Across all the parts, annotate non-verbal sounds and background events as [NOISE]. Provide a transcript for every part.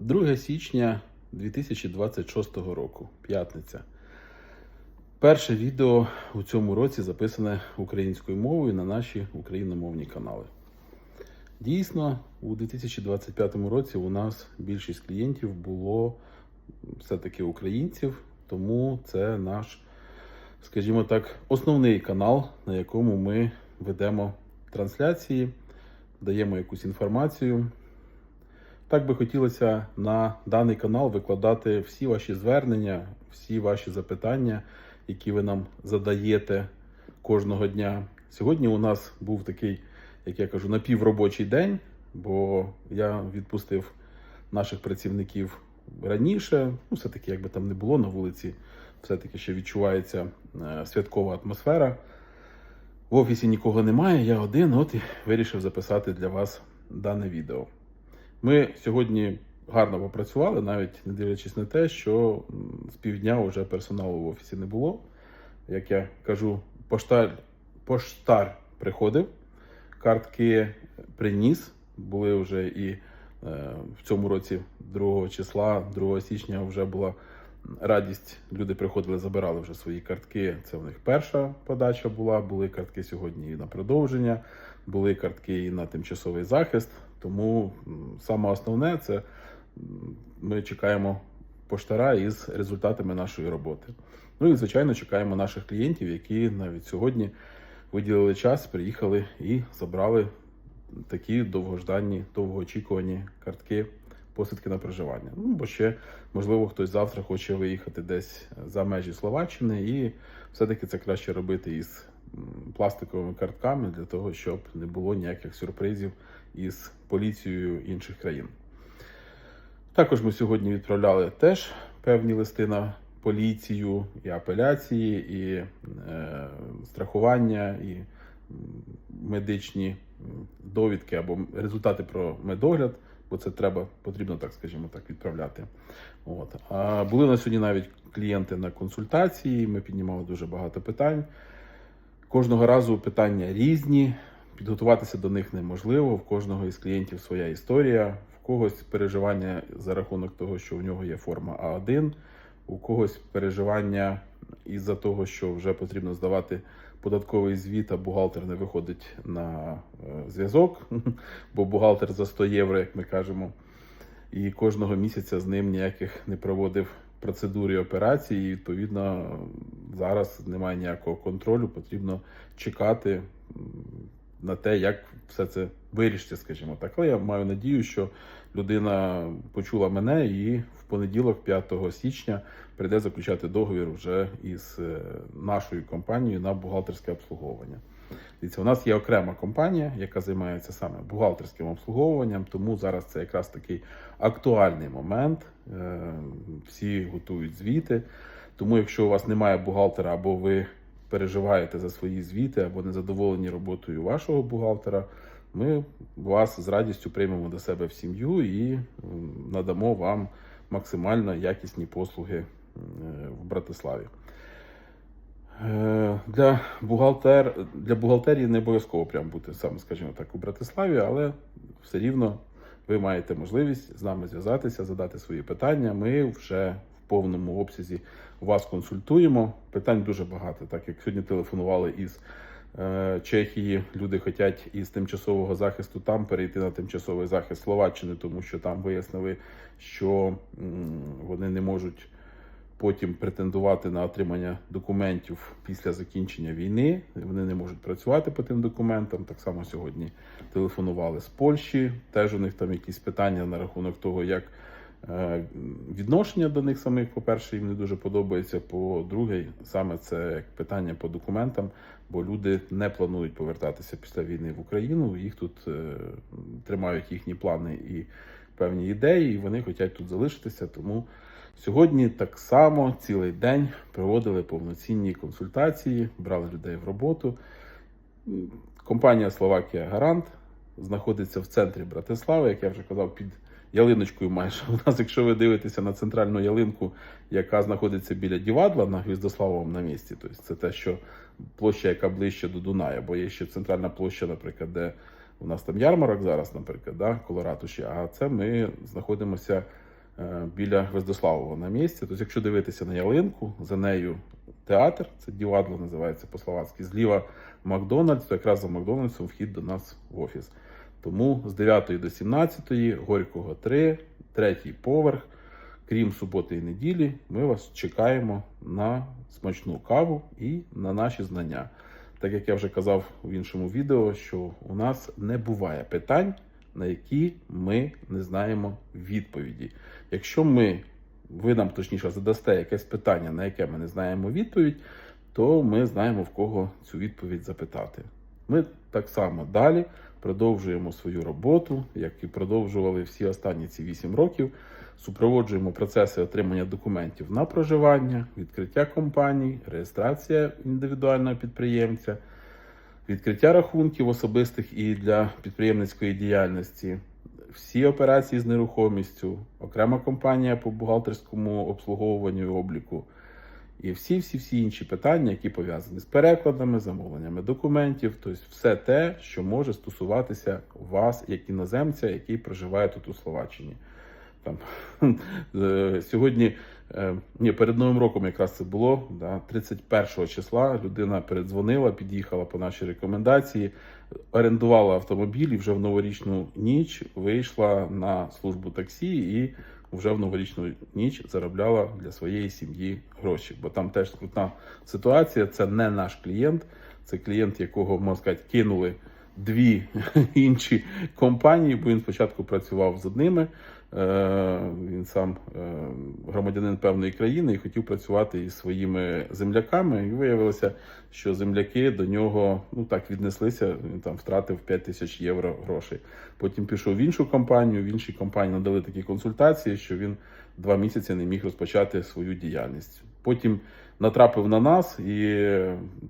2 січня 2026 року, п'ятниця. Перше відео у цьому році записане українською мовою на наші україномовні канали. Дійсно, у 2025 році у нас більшість клієнтів було все-таки українців, тому це наш, скажімо так, основний канал, на якому ми ведемо трансляції, даємо якусь інформацію. Так би хотілося на даний канал викладати всі ваші звернення, всі ваші запитання, які ви нам задаєте кожного дня. Сьогодні у нас був такий, як я кажу, напівробочий день, бо я відпустив наших працівників раніше. Ну, все-таки, як би там не було на вулиці, все-таки ще відчувається е, святкова атмосфера. В офісі нікого немає, я один, от і вирішив записати для вас дане відео. Ми сьогодні гарно попрацювали, навіть не дивлячись на те, що з півдня вже персоналу в офісі не було. Як я кажу, поштар, поштар приходив, картки приніс. Були вже і е, в цьому році 2 числа, 2 січня вже була радість. Люди приходили, забирали вже свої картки. Це в них перша подача була. Були картки сьогодні і на продовження, були картки і на тимчасовий захист. Тому саме основне це ми чекаємо поштара із результатами нашої роботи. Ну і звичайно чекаємо наших клієнтів, які навіть сьогодні виділили час, приїхали і забрали такі довгожданні, довгоочікувані картки посвідки на проживання. Ну бо ще можливо хтось завтра хоче виїхати десь за межі Словаччини, і все-таки це краще робити із пластиковими картками для того, щоб не було ніяких сюрпризів із поліцією інших країн. Також ми сьогодні відправляли теж певні листи на поліцію і апеляції, і е, страхування, і медичні довідки або результати про медогляд, бо це треба, потрібно так, скажімо так, відправляти. От. А були на сьогодні навіть клієнти на консультації. Ми піднімали дуже багато питань. Кожного разу питання різні, підготуватися до них неможливо. В кожного із клієнтів своя історія, в когось переживання за рахунок того, що в нього є форма А1, у когось переживання із-за того, що вже потрібно здавати податковий звіт, а бухгалтер не виходить на е, зв'язок, [LAUGHS] бо бухгалтер за 100 євро, як ми кажемо, і кожного місяця з ним ніяких не проводив процедури операції. І, відповідно, зараз немає ніякого контролю, потрібно чекати на те, як все це вирішиться, скажімо так. Але я маю надію, що людина почула мене і в понеділок, 5 січня, прийде заключати договір вже із е, нашою компанією на бухгалтерське обслуговування. Дивіться, у нас є окрема компанія, яка займається саме бухгалтерським обслуговуванням, тому зараз це якраз такий актуальний момент. Е, Всі готують звіти. Тому, якщо у вас немає бухгалтера або ви переживаєте за свої звіти або незадоволені роботою вашого бухгалтера, ми вас з радістю приймемо до себе в сім'ю і надамо вам максимально якісні послуги е, в Братиславі. Е, Для, бухгалтер, для бухгалтерії не обов'язково прям бути саме, скажімо так, у Братиславі, але все рівно ви маєте можливість з нами зв'язатися, задати свої питання. Ми вже повному обсязі вас консультуємо. Питань дуже багато, так як сьогодні телефонували із е, Чехії. Люди хочуть із тимчасового захисту там перейти на тимчасовий захист Словаччини, тому що там вияснили, що вони не можуть потім претендувати на отримання документів після закінчення війни. Вони не можуть працювати по тим документам. Так само сьогодні телефонували з Польщі. Теж у них там якісь питання на рахунок того, як відношення до них самих, по-перше, їм не дуже подобається. По-друге, саме це питання по документам, бо люди не планують повертатися після війни в Україну. Їх тут е, тримають їхні плани і певні ідеї, і вони хочуть тут залишитися. Тому Сьогодні так само цілий день проводили повноцінні консультації, брали людей в роботу. Компанія Словакія Гарант знаходиться в центрі Братислави, як я вже казав, під ялиночкою майже. У нас, якщо ви дивитеся на центральну ялинку, яка знаходиться біля Дівадла на Гвіздославовому на місці, тобто це те, що площа, яка ближче до Дуная, бо є ще центральна площа, наприклад, де у нас там ярмарок зараз, наприклад, да, коло а це ми знаходимося е, біля Гвоздославова на місці. Тобто, якщо дивитися на ялинку, за нею театр, це Дівадло називається по-словацьки, зліва Макдональдс, то якраз за Макдональдсом вхід до нас в офіс. Тому з 9 до 17 Горького 3, третій поверх. Крім суботи і неділі, ми вас чекаємо на смачну каву і на наші знання. Так як я вже казав в іншому відео, що у нас не буває питань, на які ми не знаємо відповіді. Якщо ми, ви нам точніше задасте якесь питання, на яке ми не знаємо відповідь, то ми знаємо в кого цю відповідь запитати. Ми так само далі продовжуємо свою роботу, як і продовжували всі останні ці 8 років. Супроводжуємо процеси отримання документів на проживання, відкриття компаній, реєстрація індивідуального підприємця, відкриття рахунків особистих і для підприємницької діяльності, всі операції з нерухомістю, окрема компанія по бухгалтерському обслуговуванню і обліку. І всі, всі, всі інші питання, які пов'язані з перекладами, замовленнями документів, тобто все те, що може стосуватися вас, як іноземця, який проживає тут у Словаччині. Там [LAUGHS] сьогодні, е, ні, перед Новим роком якраз це було. Да, 31 числа людина передзвонила, під'їхала по нашій рекомендації, орендувала автомобіль і вже в новорічну ніч вийшла на службу таксі і вже в новорічну ніч заробляла для своєї сім'ї гроші. Бо там теж скрутна ситуація. Це не наш клієнт, це клієнт, якого можна сказати, кинули дві [LAUGHS] інші компанії, бо він спочатку працював з одними. Е, Він сам е, громадянин певної країни і хотів працювати із своїми земляками. І виявилося, що земляки до нього ну так віднеслися. Він там втратив 5 тисяч євро грошей. Потім пішов в іншу компанію. В іншій компанії надали такі консультації, що він два місяці не міг розпочати свою діяльність. Потім натрапив на нас і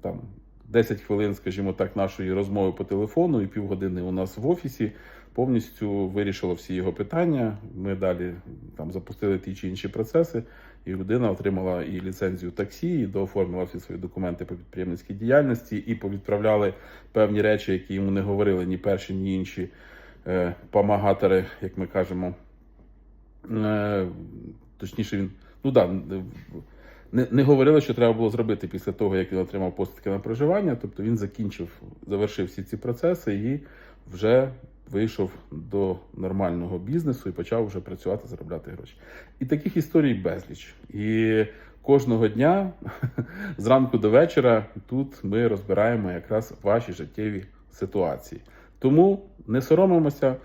там 10 хвилин, скажімо так, нашої розмови по телефону і півгодини у нас в офісі повністю вирішило всі його питання. Ми далі там запустили ті чи інші процеси, і людина отримала і ліцензію таксі, і дооформила всі свої документи по підприємницькій діяльності, і повідправляли певні речі, які йому не говорили ні перші, ні інші е, помагатори, як ми кажемо. Е, точніше, він ну да. Не, не говорили, що треба було зробити після того, як він отримав посвідки на проживання. Тобто він закінчив, завершив всі ці процеси і вже вийшов до нормального бізнесу і почав вже працювати, заробляти гроші. І таких історій безліч. І кожного дня [LAUGHS] зранку до вечора тут ми розбираємо якраз ваші життєві ситуації. Тому не соромимося,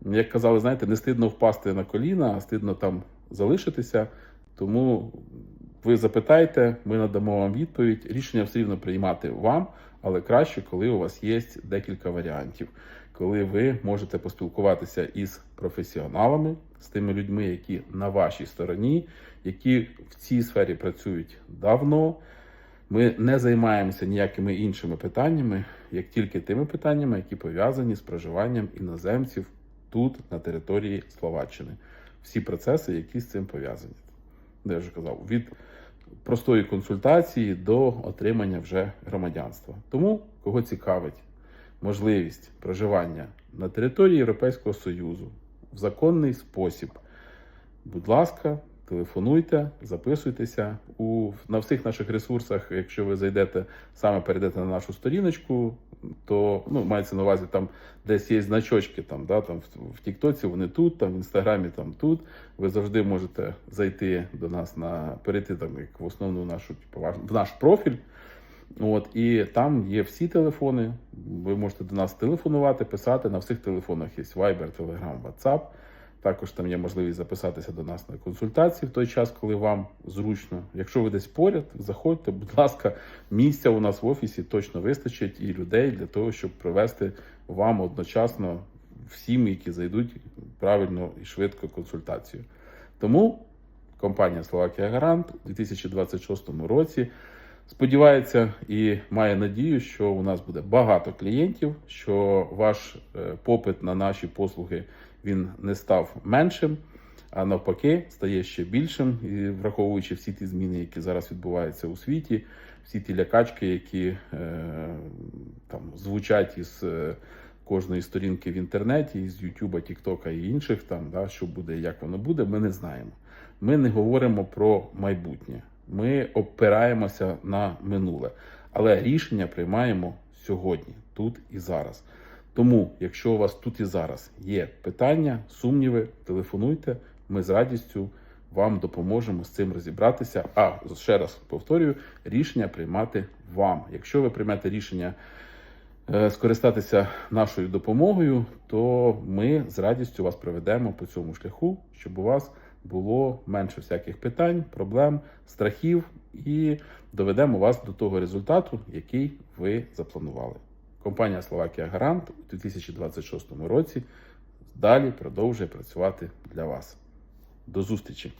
як казали, знаєте, не стидно впасти на коліна, а стидно там залишитися. Тому ви запитайте, ми надамо вам відповідь. Рішення все рівно приймати вам, але краще, коли у вас є декілька варіантів, коли ви можете поспілкуватися із професіоналами, з тими людьми, які на вашій стороні, які в цій сфері працюють давно. Ми не займаємося ніякими іншими питаннями, як тільки тими питаннями, які пов'язані з проживанням іноземців тут, на території Словаччини. Всі процеси, які з цим пов'язані. Де я вже казав, від простої консультації до отримання вже громадянства. Тому кого цікавить можливість проживання на території Європейського Союзу в законний спосіб, будь ласка, телефонуйте, записуйтеся у на всіх наших ресурсах. Якщо ви зайдете саме перейдете на нашу сторіночку, то ну мається на увазі там десь є значочки. Там да там в, Тіктоці вони тут, там в інстаграмі там тут. Ви завжди можете зайти до нас на перейти там як в основну нашу типу, в наш профіль. От і там є всі телефони. Ви можете до нас телефонувати, писати. На всіх телефонах є Viber, Telegram, WhatsApp. Також там є можливість записатися до нас на консультації в той час, коли вам зручно. Якщо ви десь поряд, заходьте, будь ласка, місця у нас в офісі точно вистачить і людей для того, щоб провести вам одночасно всім, які зайдуть правильно і швидко консультацію. Тому компанія Словакія Гарант у 2026 році сподівається і має надію, що у нас буде багато клієнтів, що ваш е, попит на наші послуги він не став меншим, а навпаки, стає ще більшим, і враховуючи всі ті зміни, які зараз відбуваються у світі, всі ті лякачки, які е, там звучать із е, кожної сторінки в інтернеті, із Ютуба, Тіктока і інших, там, да, що буде як воно буде, ми не знаємо. Ми не говоримо про майбутнє. Ми опираємося на минуле. Але рішення приймаємо сьогодні, тут і зараз. Тому, якщо у вас тут і зараз є питання, сумніви, телефонуйте, ми з радістю вам допоможемо з цим розібратися. А ще раз повторюю, рішення приймати вам. Якщо ви приймете рішення е, скористатися нашою допомогою, то ми з радістю вас проведемо по цьому шляху, щоб у вас було менше всяких питань, проблем, страхів і доведемо вас до того результату, який ви запланували. Компанія Словакія Гарант у 2026 році далі продовжує працювати для вас. До зустрічі!